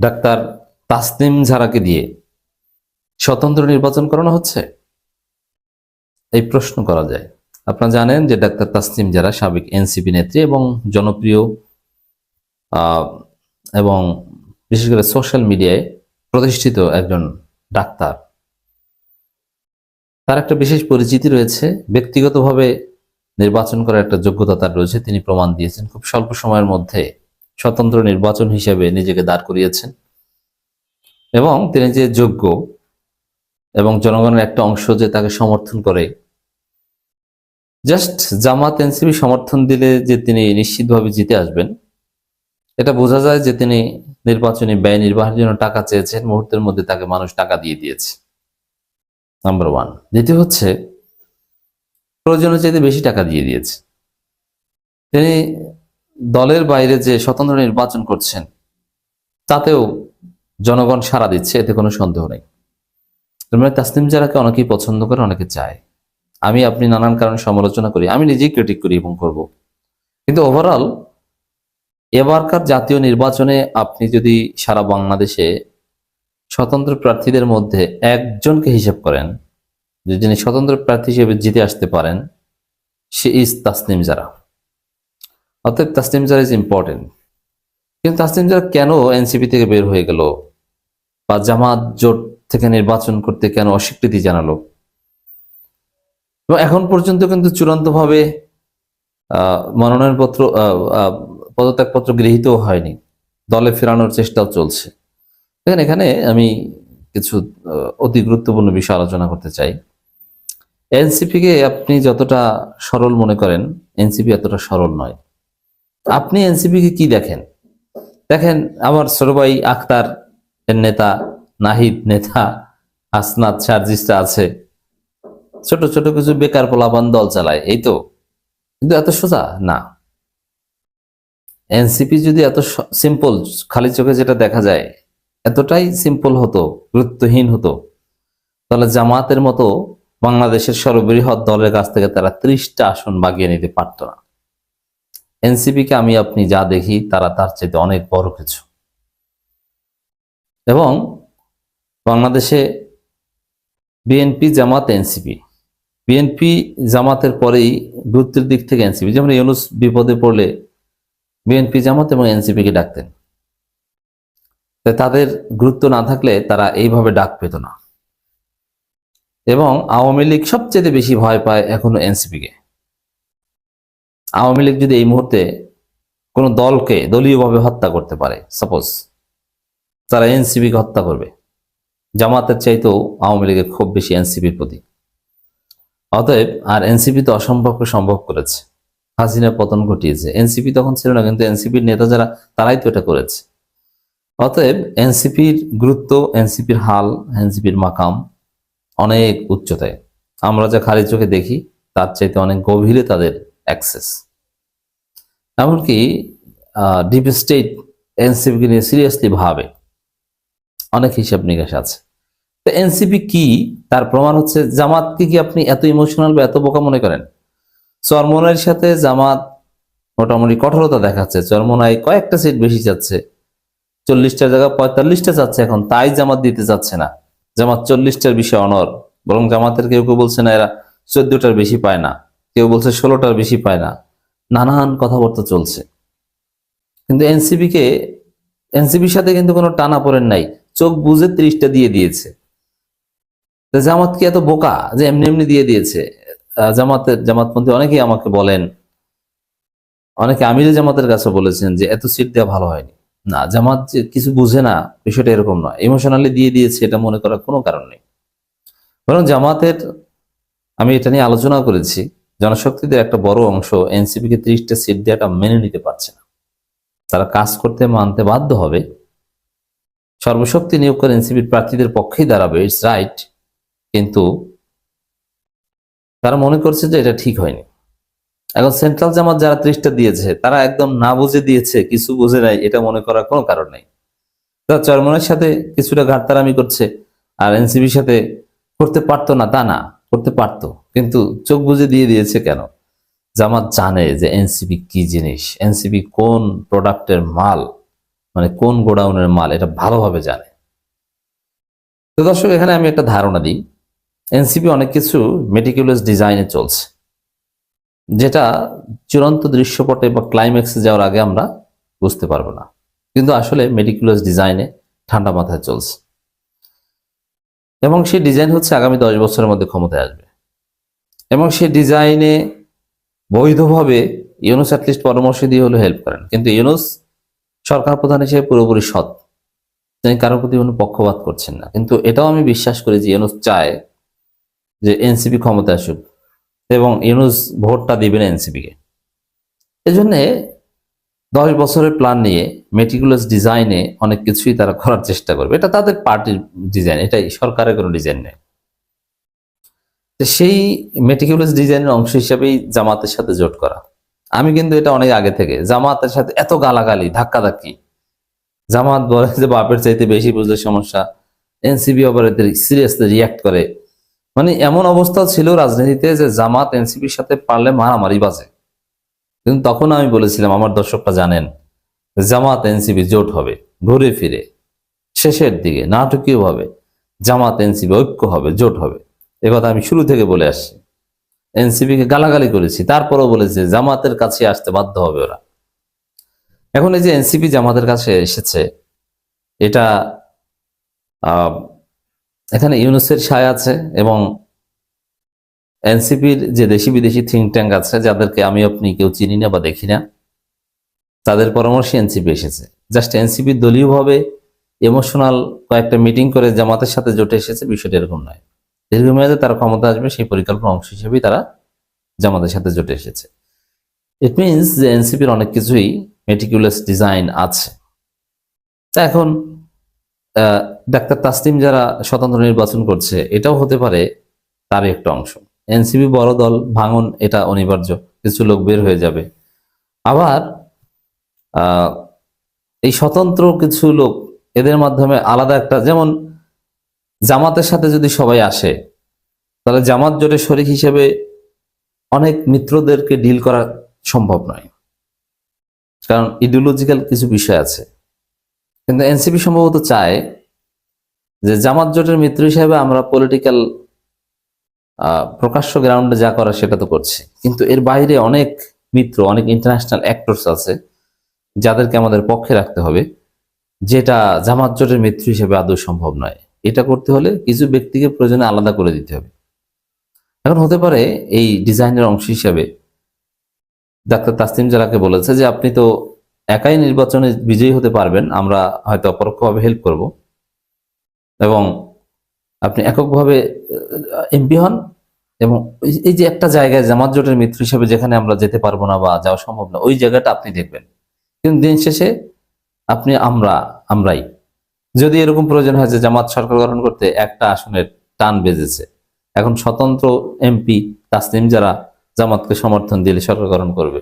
Doctor Tasnim ঝারাকে দিয়ে স্বতন্ত্র নির্বাচন করানো হচ্ছে? এই প্রশ্ন করা যায়। আপনারা জানেন যে ডাক্তার তাসনিম যারা সাবেক এনসিপি নেত্রী এবং জনপ্রিয় এবং বিশেষ করে সোশ্যাল মিডিয়ায় প্রতিষ্ঠিত একজন ডাক্তার। তার একটা বিশেষ পরিচিতি রয়েছে। ব্যক্তিগতভাবে নির্বাচন করার একটা যোগ্যতা তার রয়েছে। তিনি প্রমাণ দিয়েছেন খুব স্বল্প সময়ের মধ্যে। স্বতন্ত্র নির্বাচন হিসেবে নিজেকে দাঁড় করিয়েছেন। এবং তিনি যে যোগ্য এবং জনগণের একটা অংশ যে তাকে সমর্থন করে, জাস্ট জামাত এনসিপি সমর্থন দিলে যে তিনি নিশ্চিতভাবে জিতে আসবেন, এটা বোঝা যায় যে তিনি নির্বাচনী ব্যয় নির্বাহের জন্য টাকা চেয়েছেন, মুহূর্তের মধ্যে তাকে মানুষ টাকা দিয়ে দিয়েছে। নাম্বার ওয়ান দ্বিতীয় হচ্ছে, প্রয়োজনের চাইতে বেশি টাকা দিয়ে দিয়েছে। তিনি দলের বাইরে যে স্বতন্ত্র নির্বাচন করছেন, তাতেও জনগণ সাড়া দিচ্ছে, এতে কোনো সন্দেহ নেই। তার মানে তাসনিম জারাকে অনেকেই পছন্দ করে, অনেকে চায়। আমি, আপনি নানান কারণে সমালোচনা করি, আমি নিজেই ক্রিটিক করি এবং করব। কিন্তু ওভারঅল এবারকার জাতীয় নির্বাচনে আপনি যদি সারা বাংলাদেশে স্বতন্ত্র প্রার্থীদের মধ্যে একজনকে হিসেব করেন যে যিনি স্বতন্ত্র প্রার্থী হিসেবে জিতে আসতে পারেন, সে ইজ তাসনিম জারা অতএব তাসনিম জারা ইজ ইম্পর্টেন্ট কিন্তু তাসনিম জারা কেন এনসিপি থেকে বের হয়ে গেল? বা জামাত জোট থেকে নির্বাচন করতে কেন অস্বীকৃতি জানালো? এবং এখন পর্যন্ত কিন্তু চূড়ান্তভাবে মনোনয়নপত্র পদত্যাগপত্র গৃহীতও হয়নি। দলে ফেরানোর চেষ্টাও চলছে। দেখেন, এখানে আমি কিছু অতি গুরুত্বপূর্ণ বিষয় আলোচনা করতে চাই। এনসিপি কে আপনি যতটা সরল মনে করেন, এনসিপি এতটা সরল নয়। আপনি এনসিপি কে দেখেন? দেখেন, আমার ছোট ভাই আখতার এর নেতা, নাহিদ নেতা, হাসনাত, সার্জিসটা আছে। ছোট ছোট কিছু বেকার পোলাপান দল চালায়, এই তো। কিন্তু এত সোজা? না। এনসিপি যদি এত সিম্পল খালি চোখে যেটা দেখা যায়, এতটাই সিম্পল হতো, গুরুত্বহীন হতো, তাহলে জামাতের মতো বাংলাদেশের সর্ববৃহৎ দলের কাছ থেকে তারা ত্রিশটা আসন বাগিয়ে নিতে পারতো না। এনসিপি কে আমি আপনি যা দেখি, তারা তার চাইতে অনেক বড় কিছু। এবং বাংলাদেশে বিএনপি জামাত এনসিপি বিএনপি জামাতের পরেই গুরুত্বের দিক থেকে এনসিপি যেমন ইউনুস বিপদে পড়লে বিএনপি জামাত এবং এনসিপি কে ডাকতেন। তাদের গুরুত্ব না থাকলে তারা এইভাবে ডাক পেত না। এবং আওয়ামী লীগ সবচেয়ে বেশি ভয় পায় এখনও এনসিপি কে। আওয়ামী লীগ যদি এই মুহূর্তে কোনো দলকে দলীয়ভাবে হত্যা করতে পারে সাপোজ তারা এনসিপি কে হত্যা করবে, জামাতের চাইতেও আওয়ামী লীগের খুব বেশি এনসিপির প্রতি অতএব আর এনসিপি তো অসম্ভবকে সম্ভব করেছে। হাসিনা পতন ঘটিয়েছে। এনসিপি তখন ছিল না, কিন্তু এনসিপির নেতা যারা, তারাই তো এটা করেছে। অতএব এনসিপির গুরুত্ব, এনসিপির হাল, এনসিপির মাকাম অনেক উচ্চতায়। আমরা যা খালি চোখে দেখি, তার চাইতে অনেক গভীরে তাদের অ্যাক্সেস। এমনকি ডিপ স্টেট এনসিপিকে নিয়ে সিরিয়াসলি ভাবে। অনেক হিসাব নিকাশ আছে। তো এনসিপি কি? তার প্রমাণ হচ্ছে জামাতকে কি আপনি এত ইমোশনাল বা এত বোকা মনে করেন? চরমনের সাথে জামাত মোটামুটি কঠোরতা দেখাচ্ছে। চরমনায় কয়েকটা সিট বেশি যাচ্ছে চল্লিশটা জায়গা পঁয়তাল্লিশটা যাচ্ছে এখন, তাই জামাত দিতে যাচ্ছে না। জামাত চল্লিশটার বিষয়ে অনর বরং জামাতের কেউ কেউ বলছে না, এরা চোদ্দটার বেশি পায় না। কেউ বলছে ষোলোটার বেশি পায় না। নানান কথাবার্তা চলছে। কিন্তু এনসিপি কে এনসিপির সাথে কিন্তু কোনো টানা পড়েন নাই। চোখ বুঝে ত্রিশটা দিয়ে দিয়েছে। জামাত কি এত বোকা যে এমনি এমনি দিয়ে দিয়েছে? জামাতের, জামাতপন্থী অনেকেই আমাকে বলেন, অনেকে আমির জামাতের কাছে বলেছেন যে এত সিট দেওয়া ভালো হয়নি। না, জামাত কিছু বুঝে না, বিষয়টা এরকম নয়। ইমোশনালি দিয়ে দিয়েছে, এটা মনে করার কোনো কারণ নেই। বরং জামাতের, আমি এটা নিয়ে আলোচনা করেছি। জনশক্তিদের একটা বড় অংশ এনসিপি কে ত্রিশটা সিট দেওয়াটা মেনে নিতে পারছে না। তারা কাজ করতে মানতে বাধ্য হবে। সর্বশক্তি নিয়োগ করে এনসিপির প্রার্থীদের পক্ষেই দাঁড়াবে, ইটস রাইট। কিন্তু তারা মনে করছে যে এটা ঠিক হয়নি। এখন সেন্ট্রাল জামাত যারা ত্রিশটা দিয়েছে, তারা একদম না বুঝে দিয়েছে, কিছু বুঝে নাই, এটা মনে করার কোনো কারণ নেই। তারা চরমনের সাথে কিছুটা ঘাটতারামি করছে, আর এনসিপির সাথে করতে পারতো না, তা না, করতে পারতো। কিন্তু চোখ বুঝে দিয়ে দিয়েছে কেন? জামাত জানে যে এনসিপি কি জিনিস? এনসিপি কোন প্রোডাক্টের মাল? মানে কোন গোডাউনের মাল? এটা ভালোভাবে জানে। তো দর্শক, এখানে আমি একটা ধারণা দিই। এনসিপি অনেক কিছু মেটিকুলাস ডিজাইনে চলছে। যেটা চূড়ান্ত দৃশ্যপটে বা ক্লাইম্যাক্সে যাওয়ার আগে আমরা বুঝতে পারব না। কিন্তু আসলে মেটিকুলাস ডিজাইনে ঠান্ডা মাথায় চলছে। এবং সেই ডিজাইন হচ্ছে আগামী দশ বছরের মধ্যে ক্ষমতায় আসবে। এবং সে ডিজাইনে বৈধভাবে ইউনুস অ্যাটলিস্ট পরামর্শ দিয়ে হলো হেল্প করেন। কিন্তু ইউনুস সরকার প্রধান হিসেবে পুরোপুরি সৎ। তিনি কারোর প্রতি কোনো পক্ষপাত করছেন না। কিন্তু এটাও আমি বিশ্বাস করি যে ইউনুস চায় যে এনসিপি ক্ষমতা আসুক এবং ইউনুস ভোটটা দিবেন এনসিপিকে। এই জন্যে দশ বছরের প্ল্যান নিয়ে মেটিকুলাস ডিজাইনে অনেক কিছুই তারা করার চেষ্টা করবে। এটা তাদের পার্টির ডিজাইন এটাই সরকারের কোনো ডিজাইন নেই। সেই মেটিকুলাস ডিজাইনের অংশ হিসেবেই জামাতের সাথে জোট করা। আমি কিন্তু এটা অনেক আগে থেকে, জামাতের সাথে এত গালাগালি, ধাক্কাধাক্কি। জামাত বলে যে বাপের চাইতে বেশি বুঝলে সমস্যা, এনসিপি আবার এতে সিরিয়াসলি রিয়াক্ট করে। মানে এমন অবস্থা ছিল রাজনীতিতে যে জামাত এনসিপির সাথে পারলে মারামারি বাজে। কিন্তু তখন আমি বলেছিলাম, আমার দর্শকরা জানেন, জামাত এনসিপি জোট হবে, ঘুরে ফিরে, শেষের দিকে নাটকীয় ভাবে জামাত এনসিপি ঐক্য হবে, জোট হবে। কথা আমি শুরু থেকে বলে আসছি। এনসিপি কে গালাগালি করেছি, তারপরও বলেছে জামাতের কাছে আসতে বাধ্য হবে ওরা। এখন এই যে এনসিপি জামাতের কাছে এসেছে, এটা এখানে ইউনুসের সায় আছে এবং এনসিপির যে দেশি বিদেশি থিঙ্ক ট্যাঙ্ক আছে, যাদেরকে আমি, আপনি কেউ চিনি না বা দেখি না, তাদের পরামর্শে এনসিপি এসেছে। জাস্ট এনসিপি দলীয়ভাবে ইমোশনাল কয়েকটা মিটিং করে জামাতের সাথে জোটে এসেছে, বিষয়টা এরকম নয়। দীর্ঘমেয়াদে তারা ক্ষমতা আসবে, সেই পরিকল্পনা অংশ হিসেবেই তারা জামাতের সাথে জোটে এসেছে। ইট মিনস যে এনসিপির অনেক কিছুই মেটিকুলাস ডিজাইন আছে। তা এখন ডাক্তার তাসলিম যারা স্বতন্ত্র নির্বাচন করছে, এটাও হতে পারে তার একটা অংশ। এনসিপি বড় দল, ভাঙন, এটা অনিবার্য। কিছু লোক বের হয়ে যাবে। আবার এই স্বতন্ত্র কিছু লোক, এদের মাধ্যমে আলাদা একটা, যেমন জামাতের সাথে যদি সবাই আসে, তাহলে জামাত জোটের শরিক হিসেবে অনেক মিত্রদেরকে ডিল করা সম্ভব নয়। কারণ ইডিওলজিক্যাল কিছু বিষয় আছে। কিন্তু এনসিপি সম্ভবত চায় যে জামাত জোটের মিত্র হিসেবে আমরা পলিটিক্যাল প্রকাশ্য গ্রাউন্ডে যা করা সেটা তো করছি। কিন্তু এর বাইরে অনেক মিত্র, অনেক ইন্টারন্যাশনাল অ্যাক্টরস আছে যাদেরকে আমাদের পক্ষে রাখতে হবে, যেটা জামাত জোটের মিত্র হিসেবে আদৌ সম্ভব নয়। এটা করতে হলে কিছু ব্যক্তিকে প্রয়োজনে আলাদা করে দিতে হবে। এখন হতে পারে এই ডিজাইনের অংশ হিসাবে ডাক্তার তাসলিম জারাকে বলেছে যে, আপনি তো একাই নির্বাচনে বিজয়ী হতে পারবেন, আমরা হয়তো অপরোক্ষভাবে হেল্প করব। এবং আপনি এককভাবে এমপি হন এবং এই যে একটা জায়গায় জামাত জোটের মিত্র হিসেবে যেখানে আমরা যেতে পারব না বা যাওয়া সম্ভব না, ওই জায়গাটা আপনি দেখবেন। কিন্তু দিন শেষে আপনি আমরা, আমরাই। যদি এরকম প্রয়োজন হয় যে জামাত সরকার গঠন করতে একটা আসনের টান বেজেছে, এখন স্বতন্ত্র এমপি তাসলিম যারা জামাতকে সমর্থন দিলে সরকার গঠন করবে।